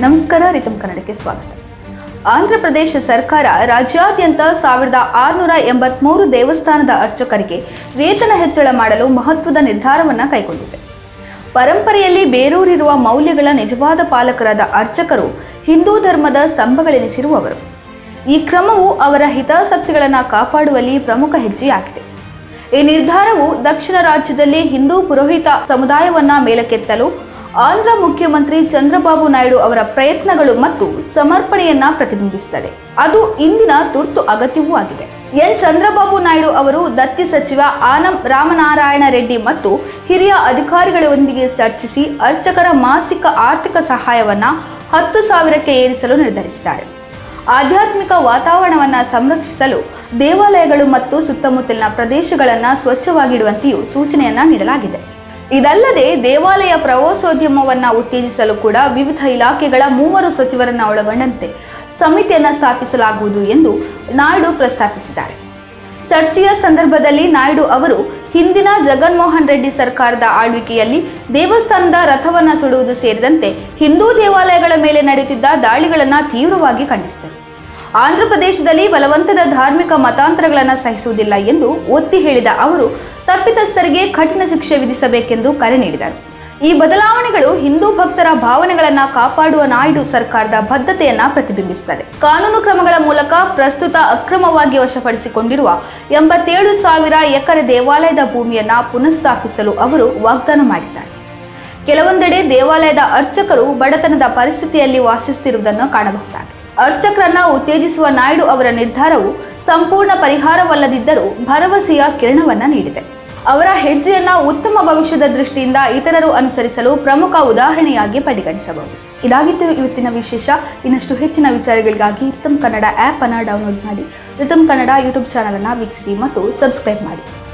ನಮಸ್ಕಾರ, ರಿತಂ ಕನ್ನಡಕ್ಕೆ ಸ್ವಾಗತ. ಆಂಧ್ರ ಪ್ರದೇಶ ಸರ್ಕಾರ ರಾಜ್ಯಾದ್ಯಂತ ಸಾವಿರದ ಆರುನೂರ ಎಂಬತ್ಮೂರು ದೇವಸ್ಥಾನದ ಅರ್ಚಕರಿಗೆ ವೇತನ ಹೆಚ್ಚಳ ಮಾಡಲು ಮಹತ್ವದ ನಿರ್ಧಾರವನ್ನು ಕೈಗೊಂಡಿದೆ. ಪರಂಪರೆಯಲ್ಲಿ ಬೇರೂರಿರುವ ಮೌಲ್ಯಗಳ ನಿಜವಾದ ಪಾಲಕರಾದ ಅರ್ಚಕರು ಹಿಂದೂ ಧರ್ಮದ ಸ್ತಂಭಗಳೆನಿಸಿರುವವರು. ಈ ಕ್ರಮವು ಅವರ ಹಿತಾಸಕ್ತಿಗಳನ್ನು ಕಾಪಾಡುವಲ್ಲಿ ಪ್ರಮುಖ ಹೆಜ್ಜೆಯಾಗಿದೆ. ಈ ನಿರ್ಧಾರವು ದಕ್ಷಿಣ ರಾಜ್ಯದಲ್ಲಿ ಹಿಂದೂ ಪುರೋಹಿತ ಸಮುದಾಯವನ್ನ ಮೇಲಕ್ಕೆತ್ತಲು ಆಂಧ್ರ ಮುಖ್ಯಮಂತ್ರಿ ಚಂದ್ರಬಾಬು ನಾಯ್ಡು ಅವರ ಪ್ರಯತ್ನಗಳು ಮತ್ತು ಸಮರ್ಪಣೆಯನ್ನ ಪ್ರತಿಬಿಂಬಿಸುತ್ತದೆ. ಅದು ಇಂದಿನ ತುರ್ತು ಅಗತ್ಯವೂ ಆಗಿದೆ. ಎನ್. ಚಂದ್ರಬಾಬು ನಾಯ್ಡು ಅವರು ದತ್ತಿ ಸಚಿವ ಆನಂ ರಾಮನಾರಾಯಣ ರೆಡ್ಡಿ ಮತ್ತು ಹಿರಿಯ ಅಧಿಕಾರಿಗಳೊಂದಿಗೆ ಚರ್ಚಿಸಿ ಅರ್ಚಕರ ಮಾಸಿಕ ಆರ್ಥಿಕ ಸಹಾಯವನ್ನ ಹತ್ತು ಸಾವಿರಕ್ಕೆ ಏರಿಸಲು ನಿರ್ಧರಿಸಿದ್ದಾರೆ. ಆಧ್ಯಾತ್ಮಿಕ ವಾತಾವರಣವನ್ನು ಸಂರಕ್ಷಿಸಲು ದೇವಾಲಯಗಳು ಮತ್ತು ಸುತ್ತಮುತ್ತಲಿನ ಪ್ರದೇಶಗಳನ್ನು ಸ್ವಚ್ಛವಾಗಿಡುವಂತೆಯೂ ಸೂಚನೆಯನ್ನ ನೀಡಲಾಗಿದೆ. ಇದಲ್ಲದೆ ದೇವಾಲಯ ಪ್ರವಾಸೋದ್ಯಮವನ್ನು ಉತ್ತೇಜಿಸಲು ಕೂಡ ವಿವಿಧ ಇಲಾಖೆಗಳ ಮೂವರು ಸಚಿವರನ್ನ ಒಳಗೊಂಡಂತೆ ಸಮಿತಿಯನ್ನು ಸ್ಥಾಪಿಸಲಾಗುವುದು ಎಂದು ನಾಯ್ಡು ಪ್ರಸ್ತಾಪಿಸಿದ್ದಾರೆ. ಚರ್ಚೆಯ ಸಂದರ್ಭದಲ್ಲಿ ನಾಯ್ಡು ಅವರು, ಹಿಂದಿನ ಜಗನ್ಮೋಹನ್ ರೆಡ್ಡಿ ಸರ್ಕಾರದ ಆಳ್ವಿಕೆಯಲ್ಲಿ ದೇವಸ್ಥಾನದ ರಥವನ್ನು ಸುಡುವುದು ಸೇರಿದಂತೆ ಹಿಂದೂ ದೇವಾಲಯಗಳ ಮೇಲೆ ನಡೆಯುತ್ತಿದ್ದ ದಾಳಿಗಳನ್ನು ತೀವ್ರವಾಗಿ ಖಂಡಿಸಿದರು. ಆಂಧ್ರ ಪ್ರದೇಶದಲ್ಲಿ ಬಲವಂತದ ಧಾರ್ಮಿಕ ಮತಾಂತರಗಳನ್ನು ಸಹಿಸುವುದಿಲ್ಲ ಎಂದು ಒತ್ತಿ ಹೇಳಿದ ಅವರು, ತಪ್ಪಿತಸ್ಥರಿಗೆ ಕಠಿಣ ಶಿಕ್ಷೆ ವಿಧಿಸಬೇಕೆಂದು ಕರೆ ನೀಡಿದರು. ಈ ಬದಲಾವಣೆಗಳು ಹಿಂದೂ ಭಕ್ತರ ಭಾವನೆಗಳನ್ನು ಕಾಪಾಡುವ ನಾಯ್ಡು ಸರ್ಕಾರದ ಬದ್ಧತೆಯನ್ನ ಪ್ರತಿಬಿಂಬಿಸುತ್ತದೆ. ಕಾನೂನು ಕ್ರಮಗಳ ಮೂಲಕ ಪ್ರಸ್ತುತ ಅಕ್ರಮವಾಗಿ ವಶಪಡಿಸಿಕೊಂಡಿರುವ ಎಂಬತ್ತೇಳು ಸಾವಿರ ಎಕರೆ ದೇವಾಲಯದ ಭೂಮಿಯನ್ನ ಪುನಃಸ್ಥಾಪಿಸಲು ಅವರು ವಾಗ್ದಾನ ಮಾಡಿದ್ದಾರೆ. ಕೆಲವೊಂದೆಡೆ ದೇವಾಲಯದ ಅರ್ಚಕರು ಬಡತನದ ಪರಿಸ್ಥಿತಿಯಲ್ಲಿ ವಾಸಿಸುತ್ತಿರುವುದನ್ನು ಕಾಣಬಹುದಾಗಿದೆ. ಅರ್ಚಕರನ್ನ ಉತ್ತೇಜಿಸುವ ನಾಯ್ಡು ಅವರ ನಿರ್ಧಾರವು ಸಂಪೂರ್ಣ ಪರಿಹಾರವಲ್ಲದಿದ್ದರೂ ಭರವಸೆಯ ಕಿರಣವನ್ನ ನೀಡಿದೆ. ಅವರ ಹೆಜ್ಜೆಯನ್ನ ಉತ್ತಮ ಭವಿಷ್ಯದ ದೃಷ್ಟಿಯಿಂದ ಇತರರು ಅನುಸರಿಸಲು ಪ್ರಮುಖ ಉದಾಹರಣೆಯಾಗಿ ಪರಿಗಣಿಸಬಹುದು. ಇದಾಗಿತ್ತು ಇವತ್ತಿನ ವಿಶೇಷ. ಇನ್ನಷ್ಟು ಹೆಚ್ಚಿನ ವಿಚಾರಗಳಿಗಾಗಿ ರಿತಮ್ ಕನ್ನಡ ಆ್ಯಪ್ ಅನ್ನು ಡೌನ್ಲೋಡ್ ಮಾಡಿ. ರಿತಮ್ ಕನ್ನಡ ಯೂಟ್ಯೂಬ್ ಚಾನಲನ್ನು ವೀಕ್ಷಿಸಿ ಮತ್ತು ಸಬ್ಸ್ಕ್ರೈಬ್ ಮಾಡಿ.